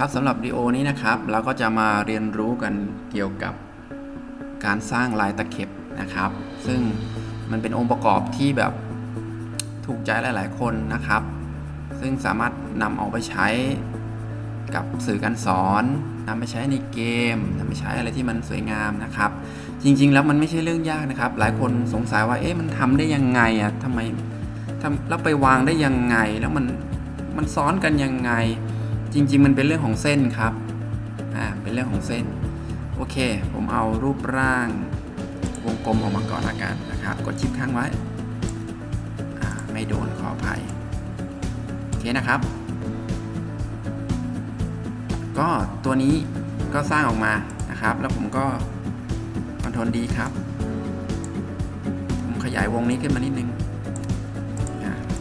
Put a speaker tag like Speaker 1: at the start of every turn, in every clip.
Speaker 1: ครับสำหรับวิดีโอนี้นะครับ เราก็จะมาเรียนรู้กันเกี่ยวกับการสร้างลายตะเข็บนะครับ ซึ่งมันเป็นองค์ประกอบที่แบบถูกใจหลาย ๆ คนนะครับ ซึ่งสามารถนำเอาไปใช้กับสื่อการสอนนำไปใช้ในเกมนำไปใช้อะไรที่มันสวยงามนะครับ จริง ๆ แล้วมันไม่ใช่เรื่องยากนะครับ หลายคนสงสัยว่าเอ๊ะมันทำได้ยังไงอะทำไมทำแล้วไปวางได้ยังไงแล้วมันมันซ้อนกันยังไง จริง ๆ มันเป็นเรื่องของเส้นครับ อ่า เป็นเรื่องของเส้น โอเค ผมเอารูปร่างวงกลมออกมาก่อนละกันนะครับ กดชิปค้างไว้ อ่า ไม่โดนขออภัย โอเคนะครับ ก็ตัวนี้ก็สร้างออกมานะครับ แล้วผมก็คอนโทรลดีครับ ผมขยายวงนี้ขึ้นมานิดนึง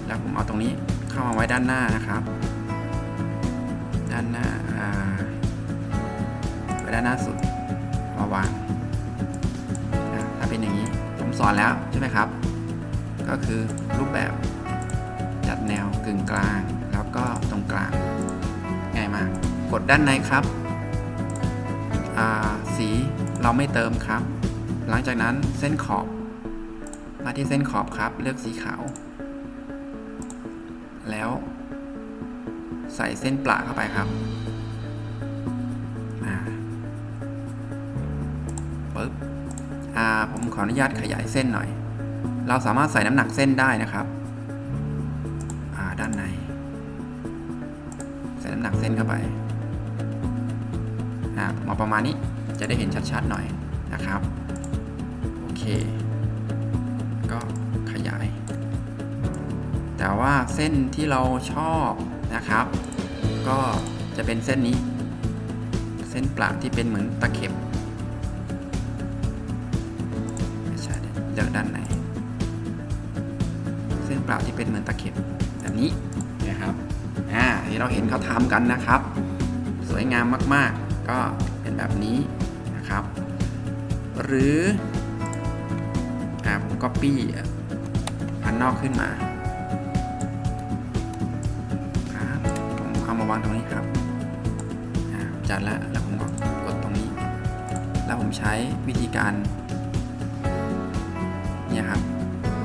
Speaker 1: แล้วผมเอาตรงนี้เข้ามาไว้ด้านหน้านะครับ ด้านหน้าไว้ด้านหน้าสุดมาวางถ้าเป็นอย่างนี้ผมสอนแล้วใช่ไหมครับ ก็คือรูปแบบจัดแนวกึ่งกลาง แล้วก็ตรงกลางง่ายมากกดด้านในครับสีเราไม่เติมครับ หลังจากนั้นเส้นขอบ มาที่เส้นขอบครับ เลือกสีขาว แล้ว ใส่เส้นปละเข้าไปครับอ่าปึ๊บอ่าผมขออนุญาตขยายเส้นหน่อย เราสามารถใส่น้ำหนักเส้นได้นะครับอ่าด้านใน ใส่น้ำหนักเส้นเข้าไปมเอาประมาณนี้จะได้เห็นชัดๆหน่อยนะครับ โอเค ก็ขยาย แต่ว่าเส้นที่เราชอบ นะครับ ก็จะเป็นเส้นนี้ เส้นปลาที่เป็นเหมือนตะเข็บไม่ใช่เลือกด้านไหน เส้นปลาที่เป็นเหมือนตะเข็บแบบนี้นะครับอ่าที่เราเห็นเขาทำกันนะครับ สวยงามมากๆ ก็เป็นแบบนี้นะครับ หรืออ่าผมก็ปี้อันนอกขึ้นมาาวางตรงนี้ครับจัดแล้วแล้วผมก็กดตรงนี้ แล้วผมใช้วิธีการเนี่ยครับ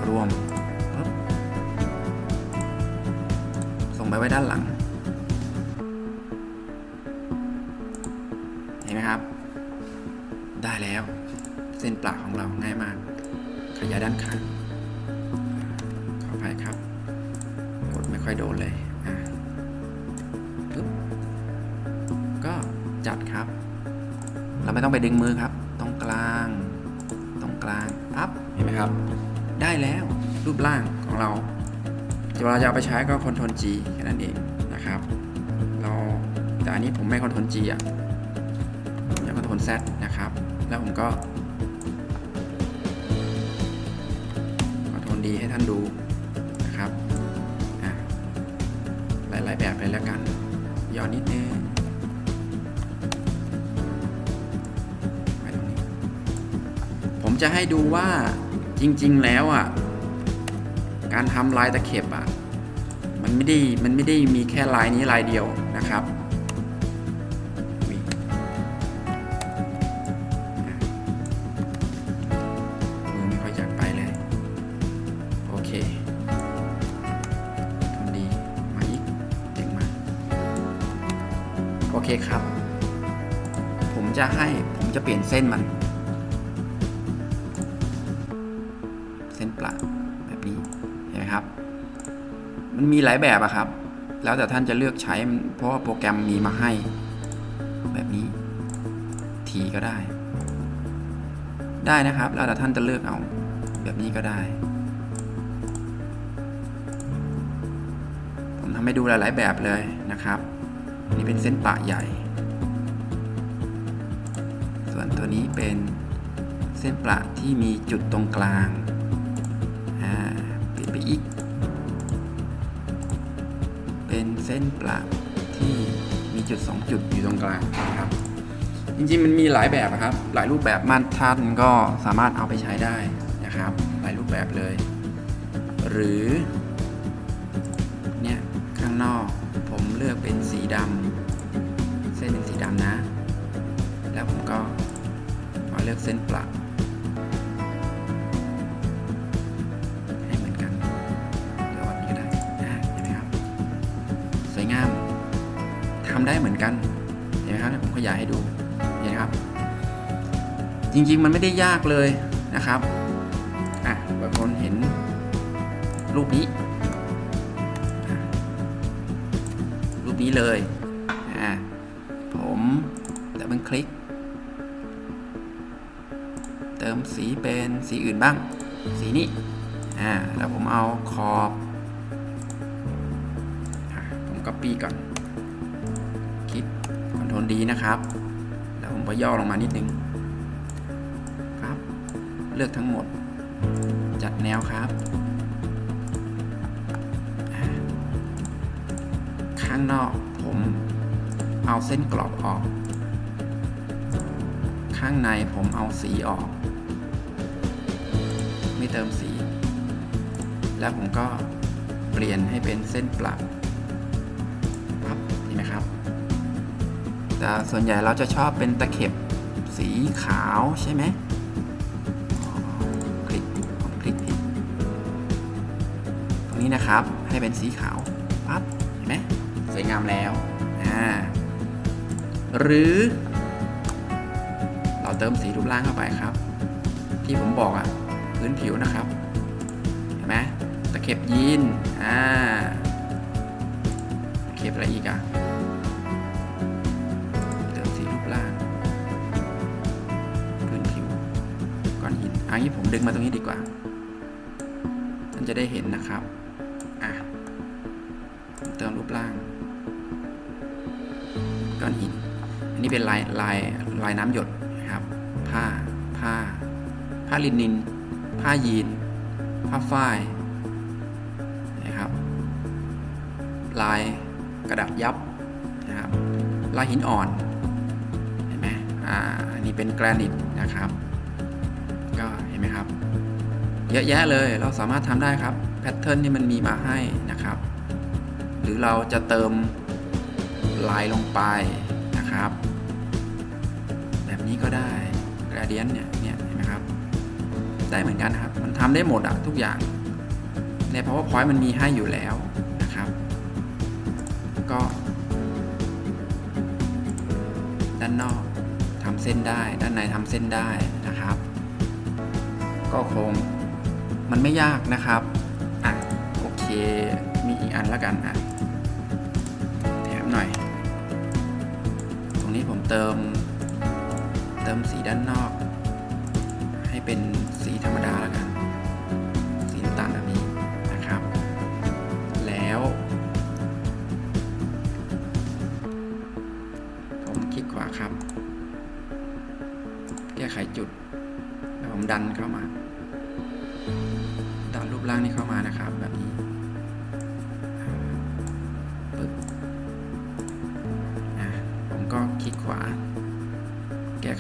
Speaker 1: รวมส่งไปไว้ด้านหลัง เห็นไหมครับ ได้แล้ว เส้นปลาของเราง่ายมาก ขยายด้านข้างขออภัยครับ กดไม่ค่อยโดนเลย จัดครับ เราไม่ต้องไปดึงมือครับ ตรงกลาง ตรงกลางปั๊บเห็นไหมครับ ได้แล้วรูปร่างของเราเวลาจะเอาไปใช้ก็ Ctrl G แค่นั้นเองนะครับ เราแต่อันนี้ผมไม่ Ctrl G อะผมจะ Ctrl Z นะครับ แล้วผมก็ Ctrl D ให้ท่านดูนะครับอะหลายๆแบบเลยแล้วกันย่อนิดนึง จะให้ดูว่าจริง ๆ แล้วอะการทำลายตะเข็บอะมันไม่ได้มันไม่ได้มีแค่ลายนี้ลายเดียวนะครับมือไม่อยากไปเลยโอเคทำดีมาอีกดึงมาโอเคครับ ผมจะให้ผมจะเปลี่ยนเส้นมัน มันมีหลายแบบอะครับ แล้วแต่ท่านจะเลือกใช้เพราะว่าโปรแกรมมีมาให้ แบบนี้ทีก็ได้ ได้นะครับ แล้วแต่ท่านจะเลือกเอา แบบนี้ก็ได้ ผมทำให้ดูหลาย ๆ แบบเลยนะครับ นี่เป็นเส้นปะใหญ่ ส่วนตัวนี้เป็นเส้นปะที่มีจุดตรงกลาง เส้นประที่มีจุด 2 จุดอยู่ตรงกลางนะครับ จริงๆมันมีหลายแบบครับ หลายรูปแบบมันท่านก็สามารถเอาไปใช้ได้นะครับ หลายรูปแบบเลย หรือเนี่ยข้างนอกผมเลือกเป็นสีดำเส้นเป็นสีดำนะ แล้วผมก็มาเลือกเส้นประ ได้เหมือนกัน เห็นไหมครับผมขยายให้ดู เห็นไหมครับ จริงๆมันไม่ได้ยากเลยนะครับอะบางคนเห็นรูปนี้ รูปนี้เลยอะผมดับเบิลคลิก เติมสีเป็นสีอื่นบ้าง สีนี้อ่าแล้วผมเอาขอบอผมก่อนคลิกคอน โทรลดีนะครับ แล้วผมก็ย่อลงมานิดนึงครับ เลือกทั้งหมด จัดแนวครับ ข้างนอกผมเอาเส้นกรอบออก ข้างในผมเอาสีออก ไม่เติมสี แล้วผมก็เปลี่ยนให้เป็นเส้นปลักปั๊บเห็นไหมครับ แต่ส่วนใหญ่เราจะชอบเป็นตะเข็บสีขาวใช่ไหมคลิกผมคลิกผิดตรงนี้นะครับให้เป็นสีขาวปั๊บเห็นไหมสวยงามแล้วอ่าหรือ เราเติมสีรูปร่างเข้าไปครับ ที่ผมบอกอะพื้นผิวนะครับเห็นไหมตะเข็บยีนอ่าตะเข็บอะไรอีกอะ อันนี้ผมดึงมาตรงนี้ดีกว่ามันจะได้เห็นนะครับอะเติมรูปร่างก้อนหิน อันนี้เป็นลายลายลายน้ำหยดนะครับ ผ้า ผ้า ผ้าลินิน ผ้ายีน ผ้าฝ้ายนะครับ ลายกระดาษยับนะครับ ลายหินอ่อน เห็นไหมอ่า อันนี้เป็นแกรนิตนะครับ ก็เห็นไหมครับ เยอะแยะเลยเราสามารถทำได้ครับแพทเทิร์นที่มันมีมาให้นะครับ หรือเราจะเติมลายลงไปนะครับ แบบนี้ก็ได้กราเดียนเนี่ยเนี่ยเห็นไหมครับได้เหมือนกันครับ มันทำได้หมดอะทุกอย่างใน powerpoint มันมีให้อยู่แล้วนะครับ ก็ด้านนอกทำเส้นได้ ด้านในทำเส้นได้นะครับ ก็คงมันไม่ยากนะครับอะโอเค มีอีกอันและกันอะแถมหน่อย ตรงนี้ผมเติม เติมสีด้านนอก ให้เป็นสีธรรมดาแล้วกัน สีน้ำตาลแบบนี้นะครับ แล้ว ผมคลิกขวาครับ แก้ไขจุด แล้วผมดันเข้ามา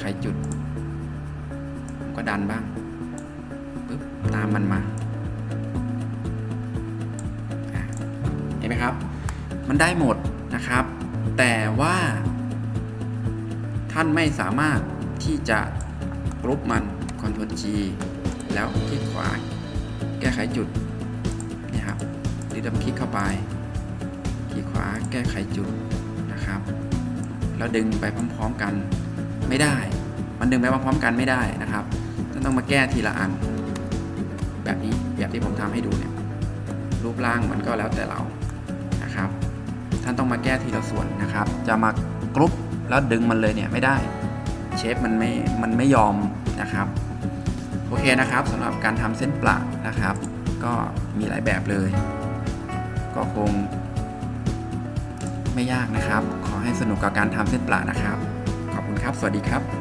Speaker 1: แก้ไขจุด ก็ดันบ้างปึ๊บตามมันมาเห็นไหมครับ มันได้หมดนะครับ แต่ว่า ท่านไม่สามารถที่จะกรุปมัน Ctrl G แล้วคลิกขวา แก้ไขจุดนี่ครับหรือดับคลิกเข้าไปคลิกขวาแก้ไขจุดนะครับ แล้วดึงไปพร้อมๆกัน ไม่ได้ มันดึงไปพร้อมๆกันไม่ได้นะครับท่านต้องมาแก้ทีละอัน แบบนี้แบบที่ผมทำให้ดูเนี่ยรูปร่างมันก็แล้วแต่เรานะครับ ท่านต้องมาแก้ทีละส่วนนะครับ จะมากรุ๊ปแล้วดึงมันเลยเนี่ยไม่ได้ เชฟมันไม่มันไม่ยอมนะครับโอเคนะครับสำหรับการทำเส้นปลานะครับ ก็มีหลายแบบเลย ก็คงไม่ยากนะครับ ขอให้สนุกกับการทำเส้นปลานะครับ ครับ สวัสดีครับ